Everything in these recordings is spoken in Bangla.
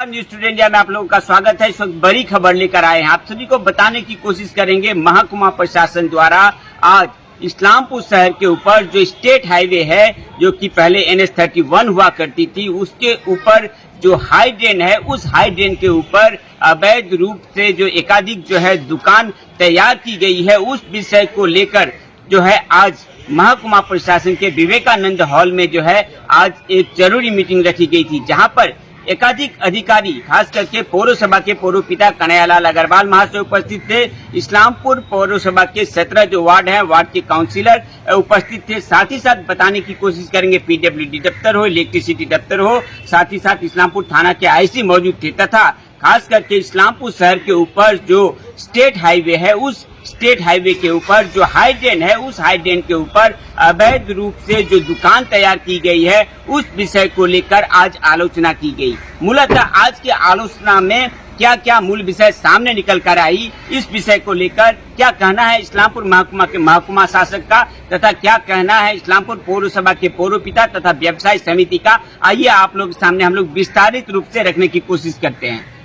न्यूज़ इंडिया में आप लोगों का स्वागत है। इस वक्त बड़ी खबर लेकर आए हैं। आप सभी को बताने की कोशिश करेंगे, महकुमा प्रशासन द्वारा आज इस्लामपुर शहर के ऊपर जो स्टेट हाईवे है, जो कि पहले एन एस थर्टी वन हुआ करती थी, उसके ऊपर जो हाई ड्रेन है, उस हाई ड्रेन के ऊपर अवैध रूप से जो एकाधिक जो है दुकान तैयार की गई है, उस विषय को लेकर जो है आज महकुमा प्रशासन के विवेकानंद हॉल में जो है आज एक ज़रूरी मीटिंग रखी गई थी, जहाँ पर एकाधिक अधिकारी, खास करके पौरसभा के पौरपिता कन्हैयालाल अग्रवाल महाशय उपस्थित थे, इस्लामपुर पौरसभा के सत्रह जो वार्ड हैं, वार्ड के काउंसिलर उपस्थित थे। साथ ही साथ बताने की कोशिश करेंगे, पीडब्ल्यूडी दफ्तर हो, इलेक्ट्रिसिटी दफ्तर हो, साथ ही साथ इस्लामपुर थाना के आईसी मौजूद थे, तथा खास करके इस्लामपुर शहर के ऊपर जो स्टेट हाईवे है, उस स्टेट हाईवे के ऊपर जो हाई ड्रेन है, उस हाई ड्रेन के ऊपर अवैध रूप से जो दुकान तैयार की गई है, उस विषय को लेकर आज आलोचना की गई। मूलतः आज की आलोचना में क्या क्या मूल विषय सामने निकल कर आई, इस विषय को लेकर क्या कहना है इस्लामपुर महकुमा के महकुमा शासक का, तथा क्या कहना है इस्लामपुर पौरसभा के पौरपिता तथा व्यवसाय समिति का, आइए आप लोग सामने हम लोग विस्तारित रूप से रखने की कोशिश करते हैं।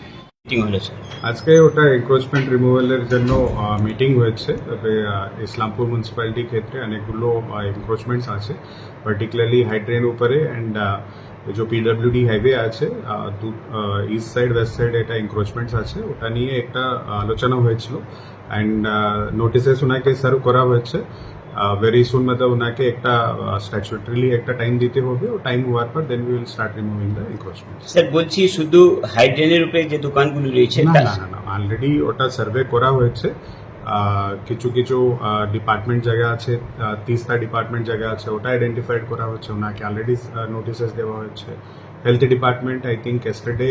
মিটিং হয়েছে। আজকে ওটা এনক্রোচমেন্ট রিমুভালের জন্য মিটিং হয়েছে। তবে ইসলামপুর মিউনিসিপ্যালিটি ক্ষেত্রে অনেকগুলো এনক্রোচমেন্টস আছে পার্টিকুলারলি হাইড্রেন উপরে অ্যান্ড যে পিডাব্লিউডি হাইওয়ে আছে দু ইস্ট সাইড ওয়েস্ট সাইড এটা এনক্রোচমেন্টস আছে। ওটা নিয়ে একটা আলোচনা হয়েছিল। অ্যান্ড নোটিসে ওনাকে সার্ভ করা হয়েছে। ভেরি সুন মতলব ওনাকে একটা স্ট্যাচুটারিলি একটা টাইম দিতে হবে। ও টাইম হওয়ার পর then we will start removing the encroachments sir বলছি শুধু হাইড্রেনের উপরে যে দোকানগুলো রয়েছে না না না, অলরেডি ওটা সার্ভে করা হয়েছে। কিছু কিছু ডিপার্টমেন্ট জায়গা আছে তিস্তা ডিপার্টমেন্ট জায়গা আছে ওটা আইডেন্টিফাইড করা হচ্ছে ওনাকে অলরেডি নোটিসেস দেওয়া হয়েছে। Health department I think yesterday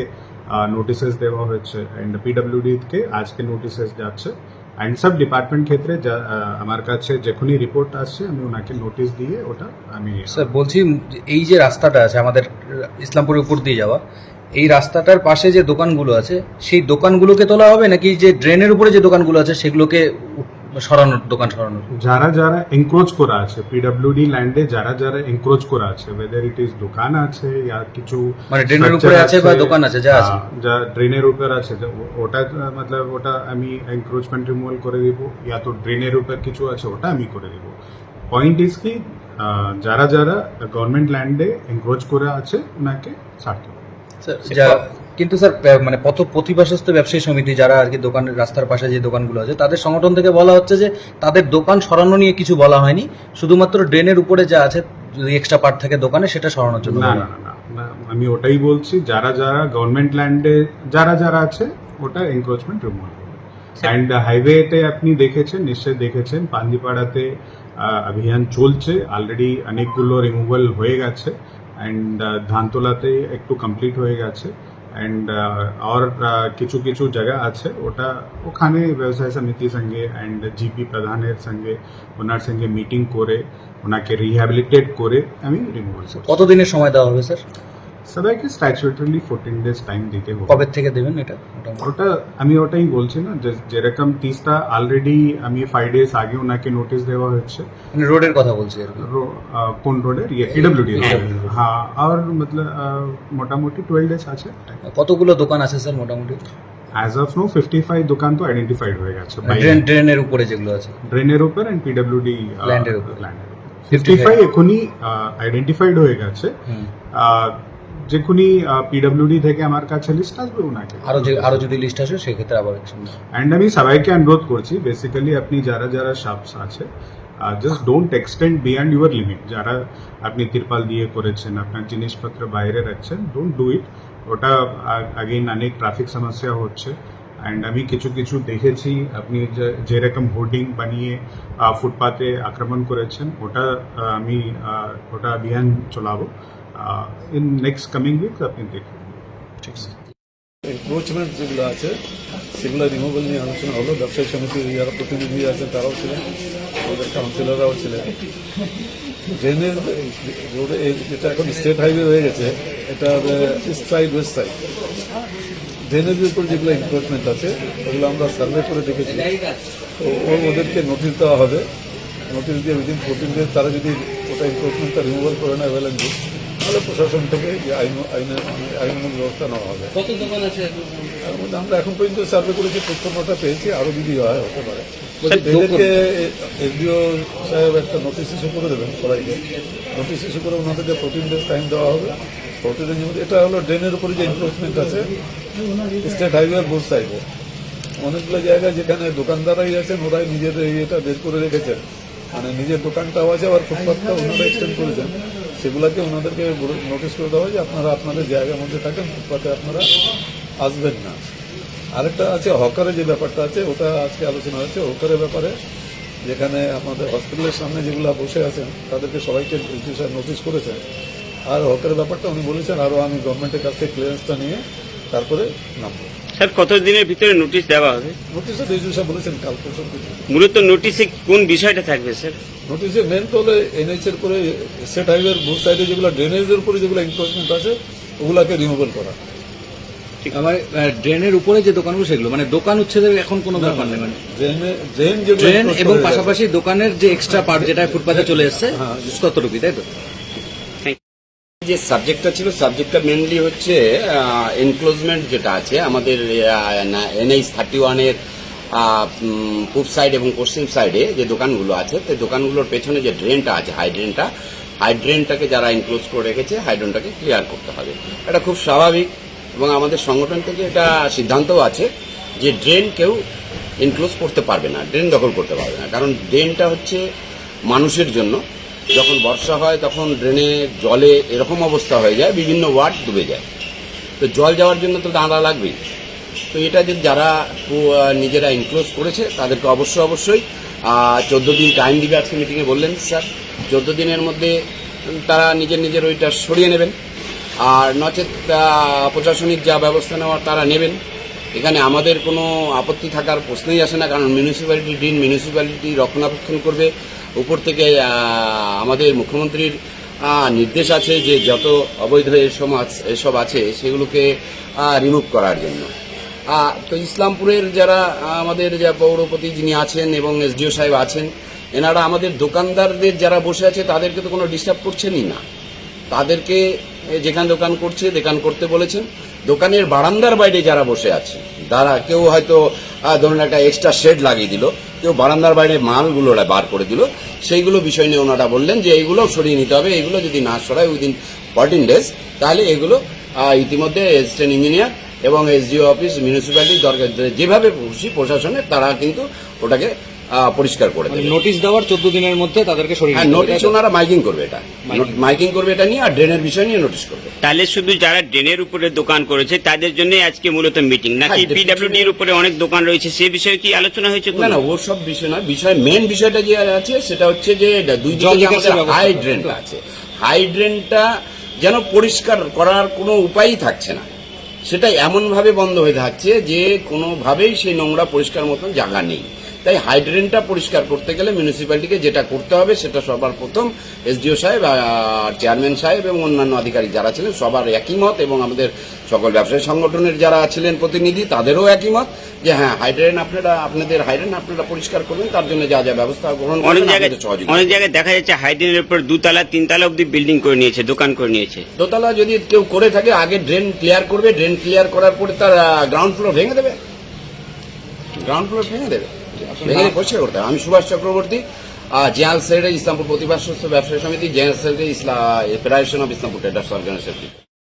notices দেওয়া হয়েছে। অ্যান্ড পিডব্লিউডি কে আজকে নোটিসেস যাচ্ছে। অ্যান্ড সব ডিপার্টমেন্ট ক্ষেত্রে যা- আমার কাছে যখনই রিপোর্ট আসছে, আমি ওনাকে নোটিস দিয়ে ওটা আমি স্যার বলছি এই যে রাস্তাটা আছে আমাদের ইসলামপুরের উপর দিয়ে যাওয়া, এই রাস্তাটার পাশে যে দোকানগুলো আছে, সেই দোকানগুলোকে তোলা হবে নাকি যে ড্রেনের উপরে যে দোকানগুলো আছে, সেগুলোকে সরানোর দোকান সরানোর। যারা যারা এনক্রোচ করা আছে পিডব্লিউডি ল্যান্ডে যারা যারা এনক্রোচ করা আছে ওয়েদার ইট ইজ দোকান আছে ইয়া কিছু মানে ড্রেনের উপরে আছে বা দোকান আছে, যা আছে। হ্যাঁ, যা ড্রেনের উপর আছে ওটা মতলব ওটা আমি এনক্রোচমেন্ট রিমুভাল করে দিব ইয়া তো ড্রেনের উপর কিছু আছে ওটা আমি করে দিব। পয়েন্ট ইজ কি যারা যারা গভর্নমেন্ট ল্যান্ডে এনক্রোচ করে আছে ওনাকে ছাড়তে স্যার, যা- কিন্তু স্যার মানে পথ প্রতিবাসস্থ ব্যবসায়ী সমিতি যারা আর কি দোকানের রাস্তার পাশে যে দোকানগুলো আছে তাদের সংগঠন থেকে বলা হচ্ছে যে তাদের দোকান সরানো নিয়ে কিছু বলা হয়নি। শুধুমাত্র ড্রেনের উপরে যা আছে যদি এক্সট্রা পার্ট থাকে দোকানে সেটা সরানোর জন্য না না না, না না আমি ওটাই বলছি যারা যারা গভর্নমেন্ট ল্যান্ডে যারা যারা আছে ওটা এনক্রোচমেন্ট রিমুভ অ্যান্ড হাইওয়েতে আপনি দেখেছেন নিশ্চয়ই দেখেছেন পাঞ্জিপাড়াতে অভিযান চলছে অলরেডি অনেকগুলো রিমুভাল হয়ে গেছে অ্যান্ড ধানতলাতে একটু কমপ্লিট হয়ে গেছে। অ্যান্ড আর কিছু কিছু জায়গা আছে, ওটা ওখানে ব্যবসায় সমিতির সঙ্গে অ্যান্ড জিপি প্রধানের সঙ্গে, ওনার সঙ্গে মিটিং করে, ওনাকে রিহ্যাবিলিটেট করে আমি রিমুভাল কতদিনের সময় দেওয়া হবে স্যার সবাইকে স্ট্যাচুটারি ফোরটিন ডেজ টাইম দিতে হবে কবে থেকে দেবেন এটা? ওটা আমি ওটাই বলছি না যে যেরকম তিস্তা অলরেডি আমি ফাইভ ডেজ আগে ওনাকে নোটিশ দেওয়া হচ্ছে মানে রোডের কথা বলছি আর কোন রোডের? ইয়ে পিডব্লিউডি হ্যাঁ আর মতলব মোটামুটি টুয়েলভ ডেজ আছে। কতগুলো দোকান আছে স্যার মোটামুটি? As of now fifty five দোকান তো আইডেন্টিফাইড হয়ে গেছে ড্রেন ড্রেনের উপরে যেগুলো আছে। ড্রেনের উপর অ্যান্ড পিডব্লিউডি এর উপর। ল্যান্ডের ফিফটি ফাইভ এখনই আইডেন্টিফাইড হয়ে গেছে। যেখুনি পিডব্লিউডি থেকে আমার কাছে লিস্ট আসবে ওনাকে। আরও যে আরও যদি লিস্ট আসে সেক্ষেত্রে আবার অ্যান্ড আমি সবাইকে অনুরোধ করছি বেসিক্যালি আপনি যারা যারা শপস আছে just don't extend beyond your limit যারা আপনি তিরপাল দিয়ে করেছেন আপনার জিনিসপত্র বাইরে রাখছেন ডোন্ট ডু ইট ওটা আগেন অনেক ট্রাফিক সমস্যা হচ্ছে। অ্যান্ড আমি কিছু কিছু দেখেছি আপনি যে- যেরকম হোর্ডিং বানিয়ে ফুটপাতে আক্রমণ করেছেন ওটা আমি ওটা অভিযান চলাবো। ইন নেক্সট কামিং উইক আপনি দেখুন ঠিক আছে। এনক্রোচমেন্ট যেগুলো আছে, সেগুলো রিমুভাল নিয়ে আলোচনা হলো। ব্যবসায়ী সমিতির যারা প্রতিনিধি আছেন, তারাও ছিলেন আমাদের কাউন্সিলররাও ছিলেন। ড্রেনের রোডে যেটা এখন স্টেট হাইওয়ে হয়ে গেছে এটা ইস্ট সাইড ওয়েস্ট সাইড ড্রেনের উপর যেগুলো এনক্রোচমেন্ট আছে, ওগুলো আমরা সার্ভে করে দেখেছি। তো ওদেরকে নোটিশ দেওয়া হবে। নোটিশ দিয়ে উইদিন ফোরটিন ডেজ তারা যদি ওটা এনক্রোচমেন্টটা রিমুভাল করে নেয় ওয়েল তাহলে প্রশাসন থেকে আইন আইনের আইনানুগ ব্যবস্থা নেওয়া হবে। কত দোকান আছে তার মধ্যে আমরা এখন পর্যন্ত সার্ভে করেছি প্রত্যেকটা পেয়েছি আরও যদি হয় হতে পারে। এদেরকে এসডিও সাহেব একটা নোটিশ ইস্যু করে দেবেন সবাইকে নোটিশ ইস্যু করে ওনাদেরকে ডেজ টাইম দেওয়া হবে মধ্যে এটা হলো ড্রেনের উপরে যে এনক্রোচমেন্ট আছে স্টেট হাইওয়ে বোর্ড সাইডে অনেকগুলো জায়গায় যেখানে দোকানদারাই আছেন ওরাই নিজের ইয়েটা বের করে রেখেছেন। মানে নিজের দোকানটাও আছে আবার ফুটপাথটাও ওনারা এক্সটেন্ড করেছেন। সেগুলোকে ওনাদেরকে নোটিশ করে দেওয়া হয় যে আপনারা আপনাদের জায়গার মধ্যে থাকেন ফুটপাথে আপনারা আসবেন না। আরেকটা আছে হকারের যে ব্যাপারটা আছে, ওটা আজকে আলোচনা হচ্ছে হকারের ব্যাপারে যেখানে আমাদের হসপিটালের সামনে যেগুলো বসে আছেন, তাদেরকে সবাইকে নোটিশ করেছেন আর হকারের ব্যাপারটা উনি বলেছেন আরও আমি গভর্নমেন্টের কাছ থেকে ক্লিয়ারেন্সটা নিয়ে তারপরে নামবো। স্যার কত দিনের ভিতরে নোটিশ দেওয়া হবে? নোটিশে ডিজু সাহেব বলেছেন কাল পরশু মূলত নোটিশে কোন বিষয়টা থাকবে স্যার? নোটিশে মেন তো হলো এনএইচ এর করে স্টেট হাইওয়ের বোথ সাইডে যেগুলো ড্রেনেজের উপরে যেগুলো এনক্রোচমেন্ট আছে ওগুলাকে রিমুভাল করা। আমার ড্রেনের উপরে যে দোকানগুলো সেগুলো মানে দোকান উচ্ছেদের এখন কোনো ব্যাপার নেই মানে ড্রেনে ড্রেন যেগুলো ড্রেন এবং পাশাপাশি দোকানের যে এক্সট্রা পার্ট যেটা ফুটপাথে চলে এসছে হ্যাঁ। ততটুকুই তাই তো? যে সাবজেক্টটা ছিল সাবজেক্টটা মেনলি হচ্ছে এনক্লোজমেন্ট যেটা আছে, আমাদের এনএইচ থার্টি ওয়ানের পূব সাইড এবং পশ্চিম সাইডে যে দোকানগুলো আছে, সেই দোকানগুলোর পেছনে যে ড্রেনটা আছে হাইড্রেনটা হাইড্রেনটাকে যারা ইনক্লোজ করে রেখেছে হাইড্রেনটাকে ক্লিয়ার করতে হবে। এটা খুব স্বাভাবিক এবং আমাদের সংগঠন থেকে এটা সিদ্ধান্তও আছে যে ড্রেন কেউ ইনক্লোজ করতে পারবে না ড্রেন দখল করতে পারবে না। কারণ ড্রেনটা হচ্ছে মানুষের জন্য যখন বর্ষা হয়, তখন ড্রেনে, জলে এরকম অবস্থা হয়ে যায়, বিভিন্ন ওয়ার্ড ডুবে যায়। তো জল যাওয়ার জন্য তো দাঁড়া লাগবেই। তো এটা যে যারা নিজেরা ইনক্লোজ করেছে, তাদেরকে অবশ্যই অবশ্যই চোদ্দ দিন টাইম দিবে আজকে মিটিংয়ে বললেন স্যার। চোদ্দ দিনের মধ্যে তারা নিজের নিজের ওইটা সরিয়ে নেবেন। আর নচেত প্রশাসনিক যা ব্যবস্থা নেওয়ার তারা নেবেন। এখানে আমাদের কোনো আপত্তি থাকার প্রশ্নই আসে না, কারণ মিউনিসিপ্যালিটি ডিন মিউনিসিপ্যালিটি রক্ষণাবেক্ষণ করবে। উপর থেকে আমাদের মুখ্যমন্ত্রীর নির্দেশ আছে যে যত অবৈধ আছ- এসব আছে, সেগুলোকে রিমুভ করার জন্য। তো ইসলামপুরের যারা আমাদের যা পৌরপতি যিনি আছেন এবং এসডিও সাহেব আছেন, এনারা আমাদের দোকানদারদের যারা বসে আছে, তাদেরকে তো কোনো ডিস্টার্ব করছেনই না। তাদেরকে যেখানে দোকান করছে দোকান করতে বলেছেন। দোকানের বারান্দার বাইরে যারা বসে আছে তারা কেউ হয়তো ধরুন একটা এক্সট্রা শেড লাগিয়ে দিল, কেউ বারান্দার বাইরে মালগুলো ওরা বার করে দিল, সেইগুলো বিষয় নিয়ে ওনারা বললেন যে এইগুলো সরিয়ে নিতে হবে, এইগুলো যদি না সরায় উইদিন ফর্টিন ডেজ তাহলে এগুলো ইতিমধ্যে স্টেন ইঞ্জিনিয়ার এবং এসডিও অফিস মিউনিসিপ্যালিটি দরকার, যেভাবে খুশি প্রশাসনের তারা কিন্তু ওটাকে পরিষ্কার করে দেবে। নোটিশ দেওয়ার চোদ্দ দিনের মধ্যে তাদেরকে সরিয়ে হ্যাঁ নোটিশ ওনারা মাইকিং করবে এটা। মাইকিং করবে এটা নিয়ে আর ড্রেনের বিষয় নিয়ে নোটিশ করবে। তাহলে শুধু যারা ড্রেনের উপরে দোকান করেছে তাদের জন্য আজকে মূলত মিটিং নাকি হ্যাঁ, পিডব্লিউডি এর উপরে অনেক দোকান রয়েছে সে বিষয়ে কি আলোচনা হয়েছে না? না ওর সব বিষয় না বিষয় মেন বিষয়টা যে আছে সেটা হচ্ছে যে দুই। হাই ড্রেনটা আছে। হাই ড্রেনটা যেন পরিষ্কার করার কোনো উপায়ই থাকছে না। সেটা এমনভাবে বন্ধ হয়ে থাকছে যে কোনোভাবেই সেই নোংরা পরিষ্কার মতন জায়গা নেই। তাই হাইড্রেনটা পরিষ্কার করতে গেলে মিউনিসিপ্যালিটিকে যেটা করতে হবে সেটা সবার প্রথম এসডিও সাহেব আর চেয়ারম্যান সাহেব এবং অন্যান্য আধিকারিক যারা ছিলেন সবার একই মত এবং আমাদের সকল ব্যবসায়ী সংগঠনের যারা ছিলেন প্রতিনিধি তাদেরও একই মত যে হ্যাঁ হাইড্রেন আপনারা আপনাদের হাইড্রেন আপনারা পরিষ্কার করবেন তার জন্য যা যা ব্যবস্থা গ্রহণ অনেক জায়গায় অনেক জায়গায় দেখা যাচ্ছে হাইড্রেনের উপর দুতলা তিনতলা অব্দি বিল্ডিং করে নিয়েছে দোকান করে নিয়েছে। দোতলা যদি কেউ করে থাকে আগে ড্রেন ক্লিয়ার করবে ড্রেন ক্লিয়ার করার পরে তার গ্রাউন্ড ফ্লোর ভেঙে দেবে। গ্রাউন্ড ফ্লোর ভেঙে দেবে। ভেঙে পরিষ্কার করতে আমি সুভাষ চক্রবর্তী জেনারেল সেক্রেটারি ইসলামপুর প্রতিবাদ ব্যবসায়ী সমিতি, general secretary Islam federation of Islampur traders organisation